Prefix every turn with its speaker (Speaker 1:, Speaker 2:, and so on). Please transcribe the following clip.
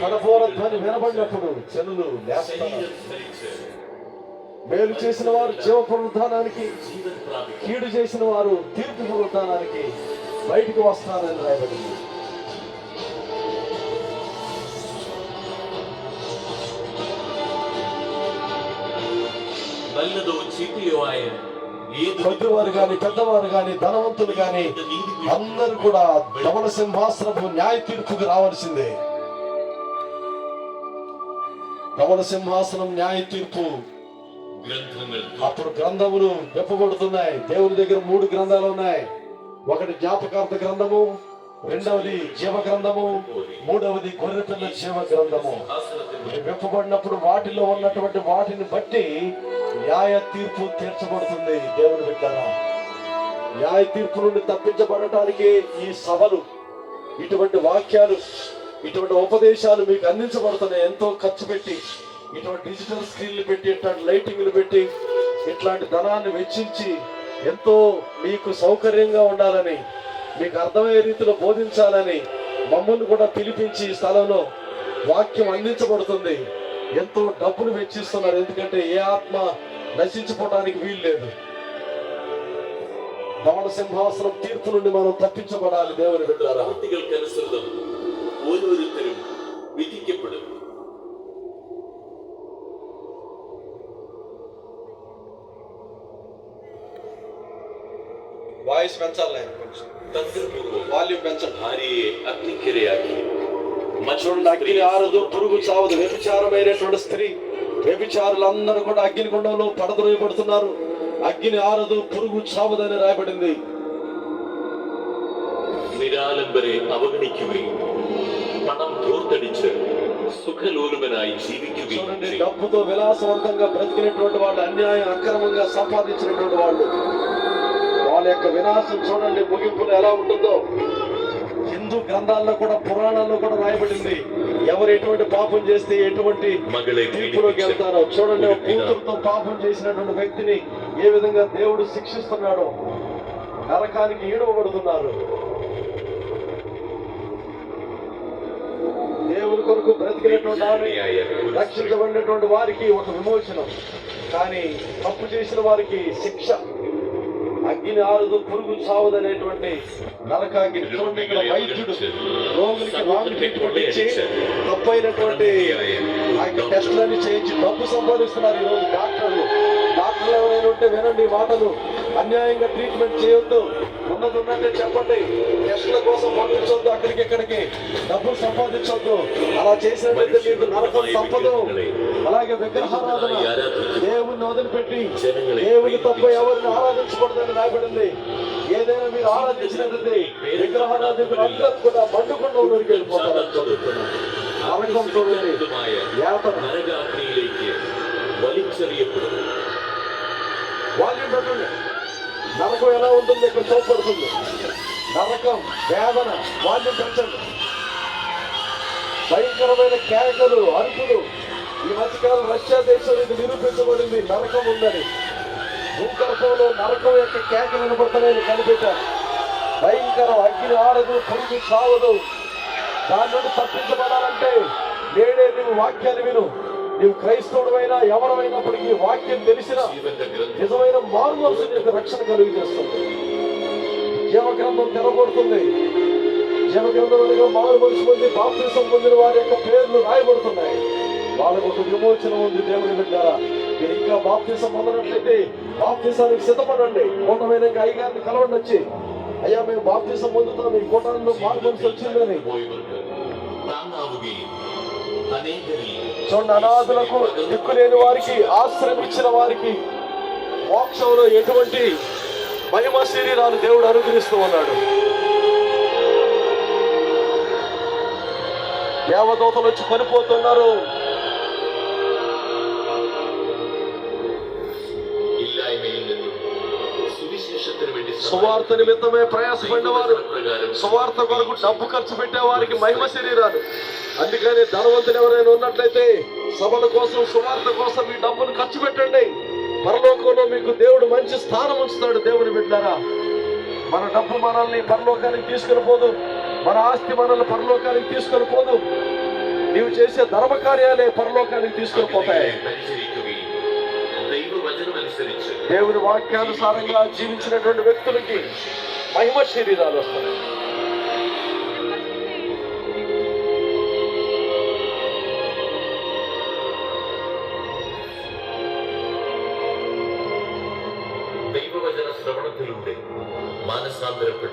Speaker 1: కడపోరధ్వని వినబడినప్పుడు చెనులు మేలు చేసిన వారు జీవ పునరుద్ధానానికి కీడు చేసిన వారు తీర్పు పునరుద్ధానానికి బయటకు వస్తారని రాయబడింది.
Speaker 2: ಬಲ್ಲದು ಚೀಟಿಯು ಆಯ
Speaker 1: పెద్దవారు కానీ పెద్దవారు కానీ ధనవంతులు కానీ అందరు కూడా ధవల సింహాసనపు న్యాయ తీర్పుకు రావాల్సిందే. ధవల సింహాసనం న్యాయ తీర్పు అప్పుడు గ్రంథములు చెప్పబడుతున్నాయి దేవుని దగ్గర మూడు గ్రంథాలు ఉన్నాయి. ఒకటి జ్ఞాపకార్థ గ్రంథము రెండవది జీవ గ్రంథము మూడవది గొర్రెపిల్ల జీవ గ్రంథము విప్పబడినప్పుడు వాటిలో ఉన్నటువంటి వాటిని బట్టి న్యాయ తీర్పు తీర్చబడుతుంది. దేవుని బిడ్డరా న్యాయ తీర్పు నుండి తప్పించబడటానికి ఈ సభలు ఇటువంటి వాక్యాలు ఇటువంటి ఉపదేశాలు మీకు అందించబడుతున్నాయి. ఎంతో ఖర్చు పెట్టి ఇటువంటి డిజిటల్ స్క్రీన్లు పెట్టి ఇట్లాంటి లైటింగ్లు పెట్టి ఇట్లాంటి ధనాన్ని వెచ్చించి ఎంతో మీకు సౌకర్యంగా ఉండాలని మీకు అర్థమయ్యే రీతిలో బోధించాలని మమ్మల్ని కూడా పిలిపించి ఈ స్థలంలో వాక్యం అందించబడుతుంది. ఎంతో డబ్బులు వెచ్చిస్తున్నారు. ఎందుకంటే ఏ ఆత్మ నశించుకోవడానికి వీలు లేదు. ధవళ సింహాసనం తీర్పు నుండి మనం తప్పించబడాలి దేవుని బిడ్డారా. వాయిస్ పెంచాలి
Speaker 2: തന്ത്രപൂർവ്വം
Speaker 1: వాల్యూమ్ పెంచండి
Speaker 2: ഭാര്യയെ അഗ്നിക്കിരയാക്കി
Speaker 1: చూడండి అగ్ని ఆరదు పురుగు చావదు వ్యభిచారమైనటువంటి స్త్రీ వ్యభిచారులందరూ కూడా అగ్ని గుండంలో పడద్రోయబడుతున్నారు అగ్ని ఆరదు పురుగు చావదని రాయబడింది
Speaker 2: നിരാലംബരെ അവഗണിക്കുകയും പണം ധൂർത്തടിച്ച് സുഖലോലുപനായി ജീവിക്കുകയും
Speaker 1: చూడండి
Speaker 2: ചെയ്യും
Speaker 1: డబ్బుతో విలాసవంతంగా బ్రతికినటువంటి వాళ్ళు అన్యాయం అక్రమంగా సంపాదించినటువంటి వాళ్ళు వాళ్ళ యొక్క వినాశం చూడండి ముగింపులు ఎలా ఉంటుందో. హిందూ గ్రంథాల్లో కూడా పురాణాల్లో కూడా రాయబడింది. ఎవరు ఎటువంటి పాపం చేస్తే ఎటువంటి తీర్పులోకి వెళ్తారో. చూడండి కూతురుతో పాపం చేసినటువంటి వ్యక్తిని ఏ విధంగా దేవుడు శిక్షిస్తున్నాడో. నరకానికి ఈడవబడుతున్నారు. దేవుని కొరకు బ్రతికినటువంటి ఆమె రక్షించబడినటువంటి వారికి ఒక విమోచనం. కానీ తప్పు చేసిన వారికి శిక్ష. అగ్ని ఆరుదు పురుగు చావదనేటువంటి నరకాగ్ని చూడండి ఇక్కడ వైద్యుడు రోగులకి రాంగ్ ట్రీట్మెంట్ ఇచ్చి తప్పైనటువంటి టెస్టులన్నీ చేయించి డబ్బు సంపాదిస్తున్నారు ఈరోజు డాక్టర్లు. డాక్టర్లు ఎవరైనా ఉంటే వినండి మాటలు. అన్యాయంగా ట్రీట్మెంట్ చేయొద్దు. ఉన్నది ఉన్నట్టే చెప్పండి టెస్టుల కోసం పంపించొద్దు అక్కడికి ఇక్కడికి. డబ్బులు సంపాదించొద్దు. అలా చేసినట్లయితే మీకు నరకం తప్పదు. అలాగే విగ్రహారాధన దేవుణ్ణి వదిలిపెట్టి దేవుని తప్ప ఎవరిని ఆరాధించకూడదని రాబడింది ఏదైనా మీరు ఆరాధించినట్లయితే విగ్రహారాధకులు అందరూ కూడా మండుకుండా ఊరికి వెళ్ళిపోతారు. నరకం చూడండి యాతన వాల్యూమ్ పెట్టండి. నరకం ఎలా ఉంటుంది? ఇక్కడ చూపడుతుంది నరకం వేదన వాళ్ళు పెంచండి భయంకరమైన కేకలు అరుపులు. ఈ మధ్యకాలం రష్యా దేశం ఇది నిరూపించబడింది. నరకం ఉందని. భూగర్భంలో నరకం యొక్క కేక వినబడతాయని కనిపెట్టారు. భయంకరం అగ్ని ఆడదు పురుగు చావదు. దాని నుండి తప్పించబడాలంటే నేడే నువ్వు వాక్యాన్ని విను. నీవు క్రైస్తవుడైనా ఎవరైనప్పటికీ వాక్యం తెలిసిన నిజమైన మారు రక్షణ కలిగి చేస్తుంది జీవగ్రంథం తెరబడుతుంది. జీవగ్రంథం మారు మనిషి పొంది బాప్తిసం పొందిన వారి యొక్క పేర్లు రాయబడుతున్నాయి. వాళ్ళకు ఒక విమోచన ఉంది దేవుని బిడ్డారా. మీరు ఇంకా బాప్తిసం పొందినట్లయితే బాప్తిసానికి సిద్ధపడండి. కూటమైన అయ్యగారిని కలవండి వచ్చి. అయ్యా మేము బాప్తిసం పొందుతాం మీ కూటాలను మార్గం వచ్చిందని. చూడండి అనాథులకు దిక్కు లేని వారికి ఆశ్రయం ఇచ్చిన వారికి మోక్షంలో ఎటువంటి మహిమ శరీరాలు దేవుడు అనుగ్రహిస్తూ ఉన్నాడు. దేవదూతలు వచ్చి
Speaker 2: కొనిపోతున్నారు
Speaker 1: సువార్త నిమిత్తమే ప్రయాసపడిన వారు సువార్త కొరకు డబ్బు ఖర్చు పెట్టే వారికి మహిమ శరీరాలు. అందుకని ధనవంతులు ఎవరైనా ఉన్నట్లయితే సభల కోసం సువార్త కోసం మీ డబ్బులు ఖర్చు పెట్టండి. పరలోకంలో మీకు దేవుడు మంచి స్థానం ఉంచుతాడు దేవుని బిడ్డారా. మన డబ్బు మనల్ని పరలోకానికి తీసుకుని పోదు. మన ఆస్తి మనల్ని పరలోకానికి తీసుకుని పోదు. నీవు చేసే ధర్మ కార్యాలే పరలోకానికి తీసుకుని పోతాయి. దేవుని వాక్యానుసారంగా జీవించినటువంటి వ్యక్తులకి మహిమ శరీరాలు వస్తాయి.
Speaker 2: ദൈവവചന ശ്രവണത്തിലൂടെ മാനസാന്തരപ്പെട്ട്